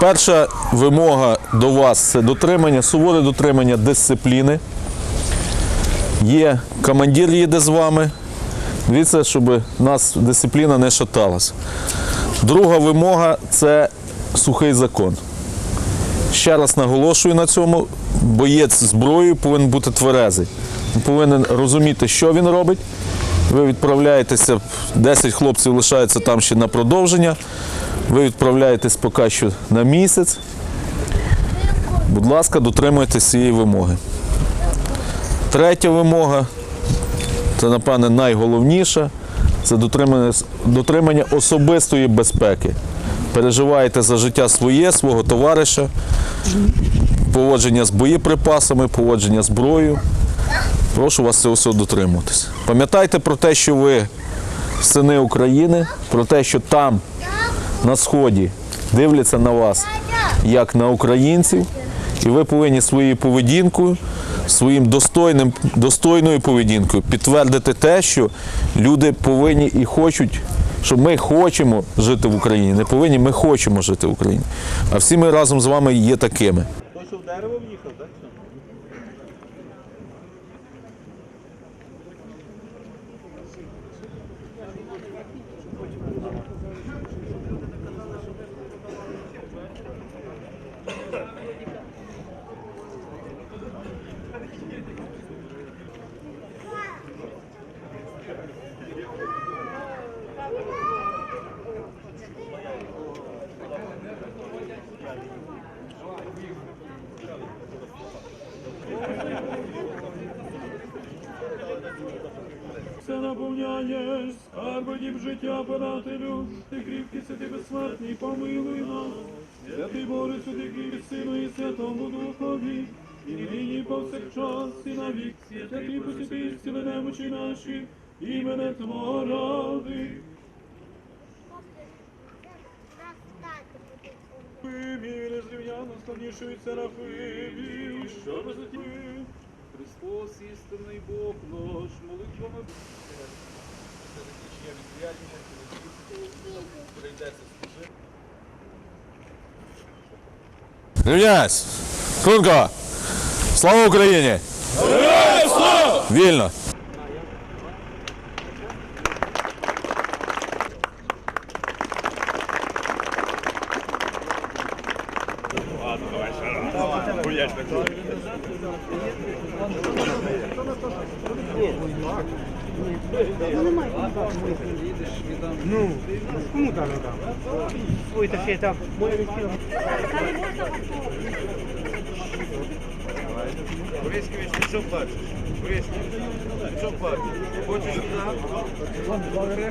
Перша вимога до вас це дотримання, суворе дотримання дисципліни. Є командир їде з вами. Дивіться, щоб нас дисципліна не шаталась. Друга вимога це сухий закон. Ще раз наголошую на цьому, боєць зброєю повинен бути тверезий. Він повинен розуміти, що він робить. Ви відправляєтеся, 10 хлопців лишається там ще на продовження. Ви відправляєтесь поки що на місяць. Будь ласка, дотримуйтесь цієї вимоги. Третя вимога це, напевне, найголовніше це дотримання, дотримання особистої безпеки. Переживаєте за життя своє, свого товариша, поводження з боєприпасами, поводження зброєю. Прошу вас цього всього дотримуватися. Пам'ятайте про те, що ви сини України, про те, що там, на Сході, дивляться на вас як на українців, і ви повинні своєю поведінкою, своїм достойним, достойною поведінкою підтвердити те, що люди повинні і хочуть, що ми хочемо жити в Україні. Не повинні, ми хочемо жити в Україні. А всі ми разом з вами є такими. Що в дерево в'їхав, так? Все наповняєш, скарби дім життя подателю, ти кріпкий святий безсмертний, помилуй нас. Святий Боже, кріпкий Сину і Святому Духові, і нині повсякчас, і на вік, святий посвятий зціли немочі наші, імене Твого ради. Мій незрівняно славнішої серафимів, що розвитів. Христос, істинний Бог наш, молитвами. Рівняйсь! Хрунко! Слава Україні! Вільно! Ну, кому там там? Ой, таке там. Борискович, ти що бачиш? Борискович, що бачиш? Хочеш туди?